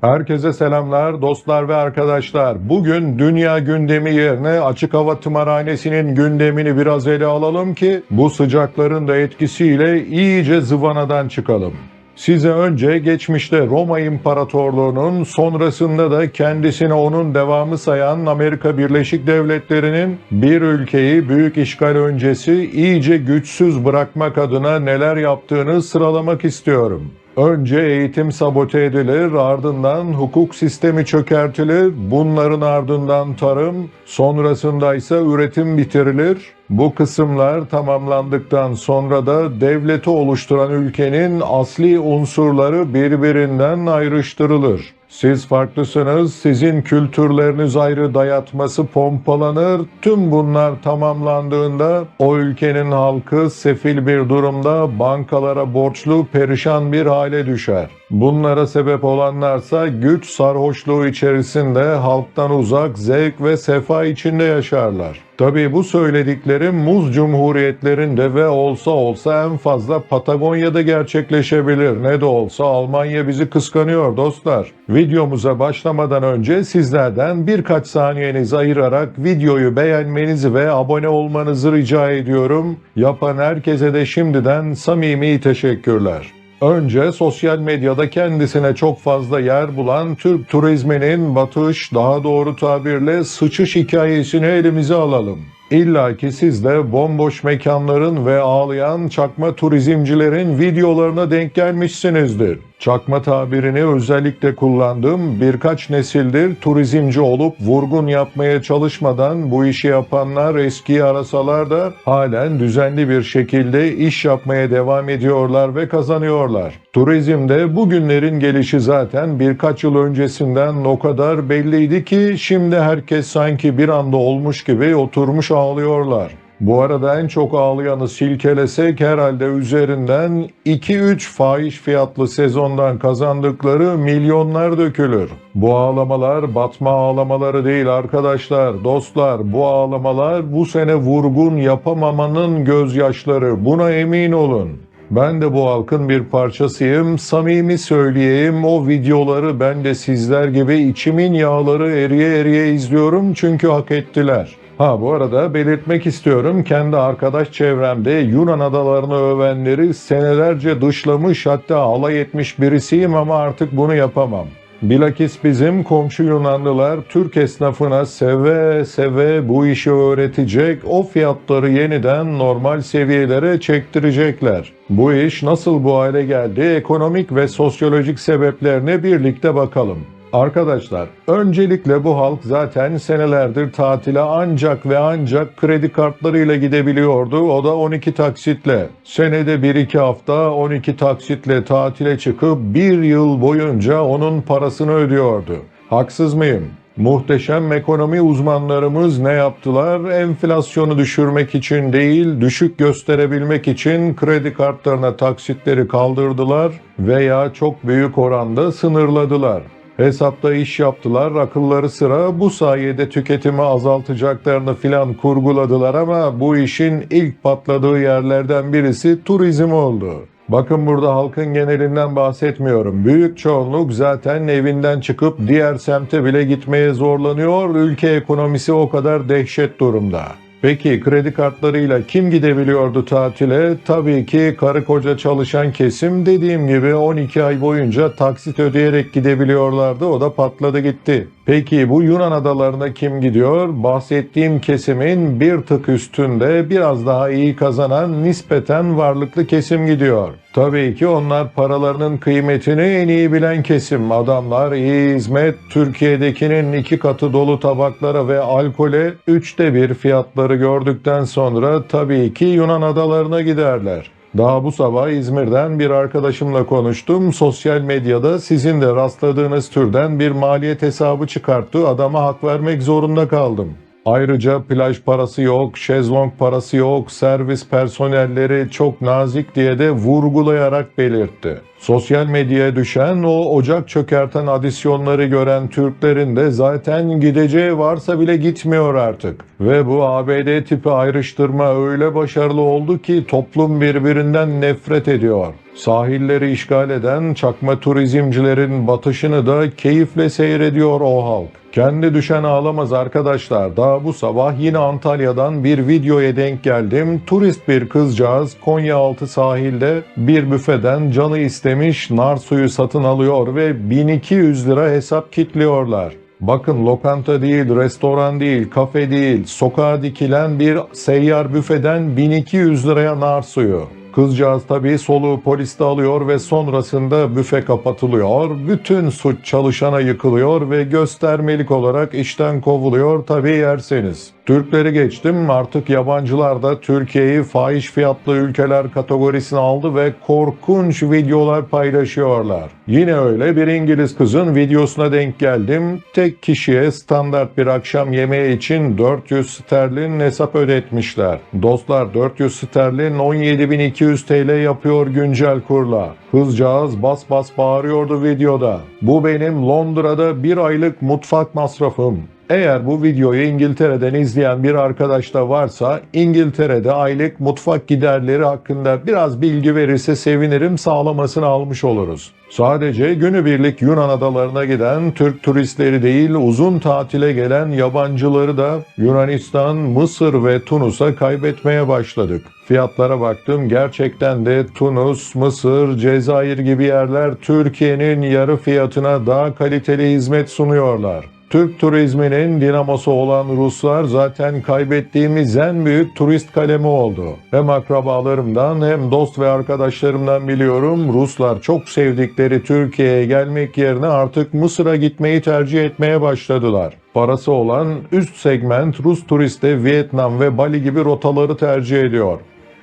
Herkese selamlar dostlar ve arkadaşlar. Bugün dünya gündemi yerine açık hava tımarhanesinin gündemini biraz ele alalım ki bu sıcakların da etkisiyle iyice zıvanadan çıkalım. Size önce geçmişte Roma İmparatorluğu'nun sonrasında da kendisine onun devamı sayan Amerika Birleşik Devletleri'nin bir ülkeyi büyük işgal öncesi iyice güçsüz bırakmak adına neler yaptığını sıralamak istiyorum. Önce eğitim sabote edilir, ardından hukuk sistemi çökertilir, bunların ardından tarım, sonrasında ise üretim bitirilir. Bu kısımlar tamamlandıktan sonra da devleti oluşturan ülkenin asli unsurları birbirinden ayrıştırılır. Siz farklısınız, sizin kültürleriniz ayrı dayatması pompalanır. Tüm bunlar tamamlandığında o ülkenin halkı sefil bir durumda bankalara borçlu perişan bir hale düşer. Bunlara sebep olanlarsa güç sarhoşluğu içerisinde halktan uzak zevk ve sefa içinde yaşarlar. Tabii bu söylediklerim muz cumhuriyetlerinde ve olsa olsa en fazla Patagonya'da gerçekleşebilir. Ne de olsa Almanya bizi kıskanıyor dostlar. Videomuza başlamadan önce sizlerden birkaç saniyenizi ayırarak videoyu beğenmenizi ve abone olmanızı rica ediyorum. Yapan herkese de şimdiden samimi teşekkürler. Önce sosyal medyada kendisine çok fazla yer bulan Türk turizminin batış, daha doğru tabirle sıçış hikayesini elimize alalım. İlla ki siz de bomboş mekanların ve ağlayan çakma turizmcilerin videolarına denk gelmişsinizdir. Çakma tabirini özellikle kullandığım birkaç nesildir turizmci olup vurgun yapmaya çalışmadan bu işi yapanlar eskiyi arasalar da halen düzenli bir şekilde iş yapmaya devam ediyorlar ve kazanıyorlar. Turizmde bugünlerin gelişi zaten birkaç yıl öncesinden o kadar belliydi ki şimdi herkes sanki bir anda olmuş gibi oturmuş ağlıyorlar. Bu arada en çok ağlayanı silkelesek herhalde üzerinden 2-3 fahiş fiyatlı sezondan kazandıkları milyonlar dökülür. Bu ağlamalar batma ağlamaları değil arkadaşlar, dostlar. Bu ağlamalar bu sene vurgun yapamamanın gözyaşları. Buna emin olun. Ben de bu halkın bir parçasıyım. Samimi söyleyeyim o videoları ben de sizler gibi içimin yağları eriye eriye izliyorum çünkü hak ettiler. Ha bu arada belirtmek istiyorum kendi arkadaş çevremde Yunan adalarını övenleri senelerce dışlamış hatta alay etmiş birisiyim ama artık bunu yapamam. Bilakis bizim komşu Yunanlılar Türk esnafına seve seve bu işi öğretecek, o fiyatları yeniden normal seviyelere çektirecekler. Bu iş nasıl bu hale geldi? Ekonomik ve sosyolojik sebeplerine birlikte bakalım. Arkadaşlar, öncelikle bu halk zaten senelerdir tatile ancak ve ancak kredi kartlarıyla gidebiliyordu. O da 12 taksitle. Senede 1-2 hafta 12 taksitle tatile çıkıp bir yıl boyunca onun parasını ödüyordu. Haksız mıyım? Muhteşem ekonomi uzmanlarımız ne yaptılar? Enflasyonu düşürmek için değil, düşük gösterebilmek için kredi kartlarına taksitleri kaldırdılar veya çok büyük oranda sınırladılar. Hesapta iş yaptılar, akılları sıra bu sayede tüketimi azaltacaklarını filan kurguladılar ama bu işin ilk patladığı yerlerden birisi turizm oldu. Bakın burada halkın genelinden bahsetmiyorum. Büyük çoğunluk zaten evinden çıkıp diğer semte bile gitmeye zorlanıyor. Ülke ekonomisi o kadar dehşet durumda. Peki kredi kartlarıyla kim gidebiliyordu tatile? Tabii ki karı koca çalışan kesim dediğim gibi 12 ay boyunca taksit ödeyerek gidebiliyorlardı. O da patladı gitti. Peki bu Yunan adalarına kim gidiyor? Bahsettiğim kesimin bir tık üstünde biraz daha iyi kazanan nispeten varlıklı kesim gidiyor. Tabii ki onlar paralarının kıymetini en iyi bilen kesim. Adamlar iyi hizmet, Türkiye'dekinin iki katı dolu tabaklara ve alkole üçte bir fiyatları gördükten sonra tabii ki Yunan adalarına giderler. Daha bu sabah İzmir'den bir arkadaşımla konuştum. Sosyal medyada sizin de rastladığınız türden bir maliyet hesabı çıkarttı. Adama hak vermek zorunda kaldım. Ayrıca plaj parası yok, şezlong parası yok, servis personelleri çok nazik diye de vurgulayarak belirtti. Sosyal medyaya düşen o ocak çökerten adisyonları gören Türklerin de zaten gideceği varsa bile gitmiyor artık. Ve bu ABD tipi ayrıştırma öyle başarılı oldu ki toplum birbirinden nefret ediyor. Sahilleri işgal eden çakma turizmcilerin batışını da keyifle seyrediyor o halk. Kendi düşen ağlamaz arkadaşlar. Daha bu sabah yine Antalya'dan bir videoya denk geldim. Turist bir kızcağız Konyaaltı sahilde bir büfeden canı istemiş nar suyu satın alıyor ve 1200 lira hesap kitliyorlar. Bakın lokanta değil, restoran değil, kafe değil, sokağa dikilen bir seyyar büfeden 1200 liraya nar suyu. Kızcağız tabii soluğu poliste alıyor ve sonrasında büfe kapatılıyor. Bütün suç çalışana yıkılıyor ve göstermelik olarak işten kovuluyor tabii yerseniz. Türkleri geçtim artık yabancılar da Türkiye'yi fahiş fiyatlı ülkeler kategorisine aldı ve korkunç videolar paylaşıyorlar. Yine öyle bir İngiliz kızın videosuna denk geldim. Tek kişiye standart bir akşam yemeği için 400 sterlin hesap ödetmişler. Dostlar 400 sterlin 17.200 TL yapıyor güncel kurla. Kızcağız bas bas bağırıyordu videoda. Bu benim Londra'da bir aylık mutfak masrafım. Eğer bu videoyu İngiltere'den izleyen bir arkadaş da varsa İngiltere'de aylık mutfak giderleri hakkında biraz bilgi verirse sevinirim sağlamasını almış oluruz. Sadece günübirlik Yunan adalarına giden Türk turistleri değil uzun tatile gelen yabancıları da Yunanistan, Mısır ve Tunus'a kaybetmeye başladık. Fiyatlara baktım gerçekten de Tunus, Mısır, Cezayir gibi yerler Türkiye'nin yarı fiyatına daha kaliteli hizmet sunuyorlar. Türk turizminin dinamosu olan Ruslar zaten kaybettiğimiz en büyük turist kalemi oldu. Hem akrabalarımdan hem dost ve arkadaşlarımdan biliyorum Ruslar çok sevdikleri Türkiye'ye gelmek yerine artık Mısır'a gitmeyi tercih etmeye başladılar. Parası olan üst segment Rus turist de Vietnam ve Bali gibi rotaları tercih ediyor.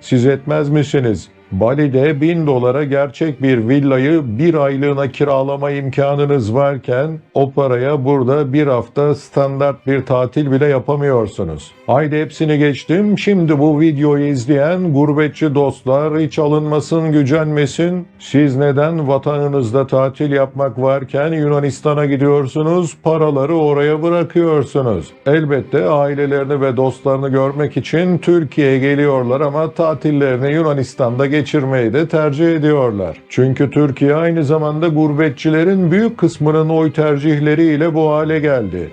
Siz etmez misiniz? Bali'de 1000 dolara gerçek bir villayı bir aylığına kiralama imkanınız varken o paraya burada bir hafta standart bir tatil bile yapamıyorsunuz. Haydi hepsini geçtim. Şimdi bu videoyu izleyen gurbetçi dostlar hiç alınmasın gücenmesin. Siz neden vatanınızda tatil yapmak varken Yunanistan'a gidiyorsunuz paraları oraya bırakıyorsunuz. Elbette ailelerini ve dostlarını görmek için Türkiye'ye geliyorlar ama tatillerini Yunanistan'da geçirmeyi de tercih ediyorlar. Çünkü Türkiye aynı zamanda gurbetçilerin büyük kısmının oy tercihleriyle bu hale geldi.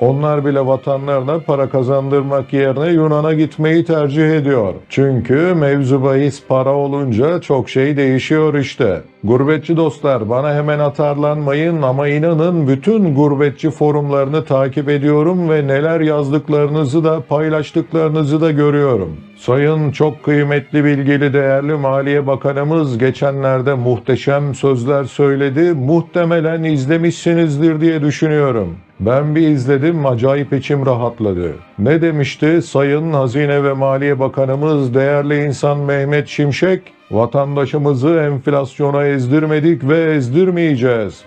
Onlar bile vatanlarına para kazandırmak yerine Yunan'a gitmeyi tercih ediyor. Çünkü mevzu bahis para olunca çok şey değişiyor işte. Gurbetçi dostlar bana hemen atarlanmayın ama inanın bütün gurbetçi forumlarını takip ediyorum ve neler yazdıklarınızı da paylaştıklarınızı da görüyorum. Sayın çok kıymetli bilgili değerli Maliye Bakanımız geçenlerde muhteşem sözler söyledi. Muhtemelen izlemişsinizdir diye düşünüyorum. Ben bir izledim acayip içim rahatladı. Ne demişti Sayın Hazine ve Maliye Bakanımız değerli insan Mehmet Şimşek? Vatandaşımızı enflasyona ezdirmedik ve ezdirmeyeceğiz.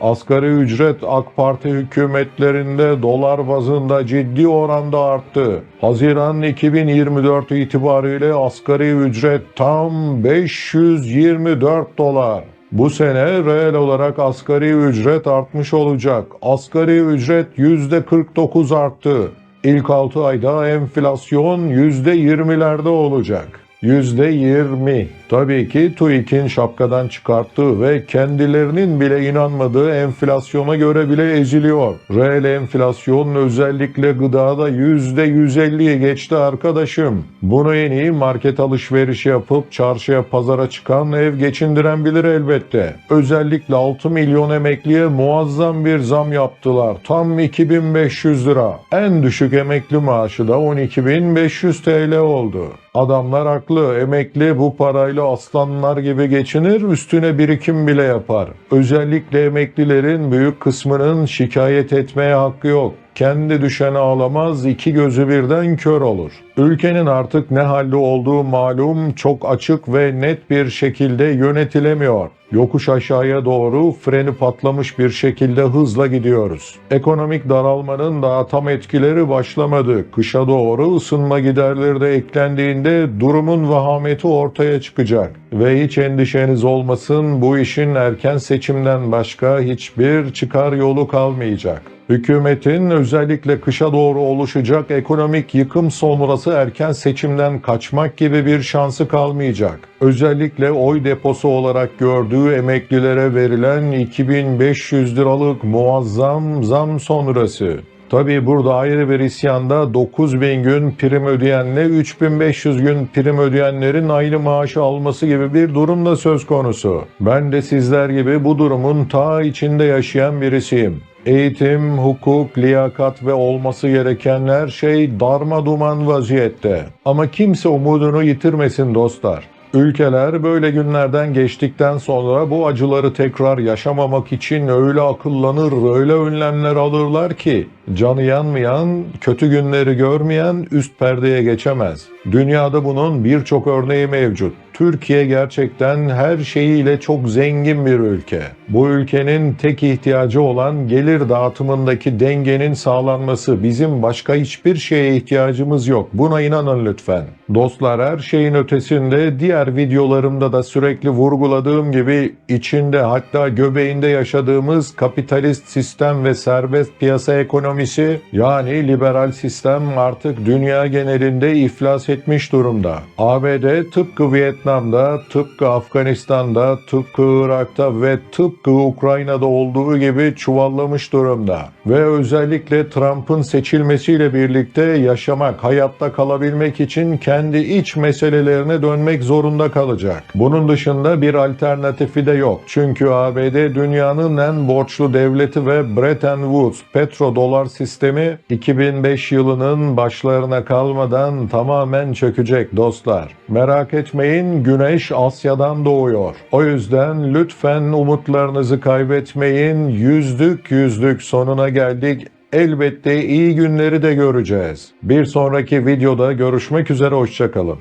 Asgari ücret AK Parti hükümetlerinde dolar bazında ciddi oranda arttı. Haziran 2024 itibariyle asgari ücret tam 524 dolar. Bu sene reel olarak asgari ücret artmış olacak. Asgari ücret %49 arttı. İlk 6 ayda enflasyon %20'lerde olacak. %20. Tabii ki TÜİK'in şapkadan çıkarttığı ve kendilerinin bile inanmadığı enflasyona göre bile eziliyor. Reel enflasyon özellikle gıdada %150'ye geçti arkadaşım. Bunu en iyi market alışverişi yapıp çarşıya pazara çıkan ev geçindiren bilir elbette. Özellikle 6 milyon emekliye muazzam bir zam yaptılar. Tam 2500 lira. En düşük emekli maaşı da 12.500 TL oldu. Adamlar haklı. Emekli bu parayla aslanlar gibi geçinir, üstüne birikim bile yapar. Özellikle emeklilerin büyük kısmının şikayet etmeye hakkı yok. Kendi düşeni ağlamaz, iki gözü birden kör olur. Ülkenin artık ne halde olduğu malum, çok açık ve net bir şekilde yönetilemiyor. Yokuş aşağıya doğru freni patlamış bir şekilde hızla gidiyoruz. Ekonomik daralmanın daha tam etkileri başlamadı. Kışa doğru ısınma giderleri de eklendiğinde durumun vahameti ortaya çıkacak. Ve hiç endişeniz olmasın bu işin erken seçimden başka hiçbir çıkar yolu kalmayacak. Hükümetin özellikle kışa doğru oluşacak ekonomik yıkım sonrası erken seçimden kaçmak gibi bir şansı kalmayacak. Özellikle oy deposu olarak gördüğü emeklilere verilen 2500 liralık muazzam zam sonrası. Tabi burada ayrı bir isyanda 9000 gün prim ödeyenle 3500 gün prim ödeyenlerin aynı maaşı alması gibi bir durum da söz konusu. Ben de sizler gibi bu durumun ta içinde yaşayan birisiyim. Eğitim, hukuk, liyakat ve olması gereken her şey darma duman vaziyette. Ama kimse umudunu yitirmesin dostlar. Ülkeler böyle günlerden geçtikten sonra bu acıları tekrar yaşamamak için öyle akıllanır, öyle önlemler alırlar ki canı yanmayan, kötü günleri görmeyen üst perdeye geçemez. Dünyada bunun birçok örneği mevcut. Türkiye gerçekten her şeyiyle çok zengin bir ülke. Bu ülkenin tek ihtiyacı olan gelir dağıtımındaki dengenin sağlanması. Bizim başka hiçbir şeye ihtiyacımız yok. Buna inanın lütfen. Dostlar her şeyin ötesinde diğer videolarımda da sürekli vurguladığım gibi içinde hatta göbeğinde yaşadığımız kapitalist sistem ve serbest piyasa ekonomisi yani liberal sistem artık dünya genelinde iflas etmiş durumda. ABD tıpkı Vietnam'da, tıpkı Afganistan'da, tıpkı Irak'ta ve tıpkı Ukrayna'da olduğu gibi çuvallamış durumda. Ve özellikle Trump'ın seçilmesiyle birlikte yaşamak, hayatta kalabilmek için kendi iç meselelerine dönmek zorunda kalacak. Bunun dışında bir alternatifi de yok. Çünkü ABD dünyanın en borçlu devleti ve Bretton Woods petrodolar sistemi 2005 yılının başlarına kalmadan tamamen çökecek dostlar. Merak etmeyin güneş Asya'dan doğuyor. O yüzden lütfen umutlarınızı kaybetmeyin. Yüzlük yüzlük sonuna geldik. Elbette iyi günleri de göreceğiz. Bir sonraki videoda görüşmek üzere hoşçakalın.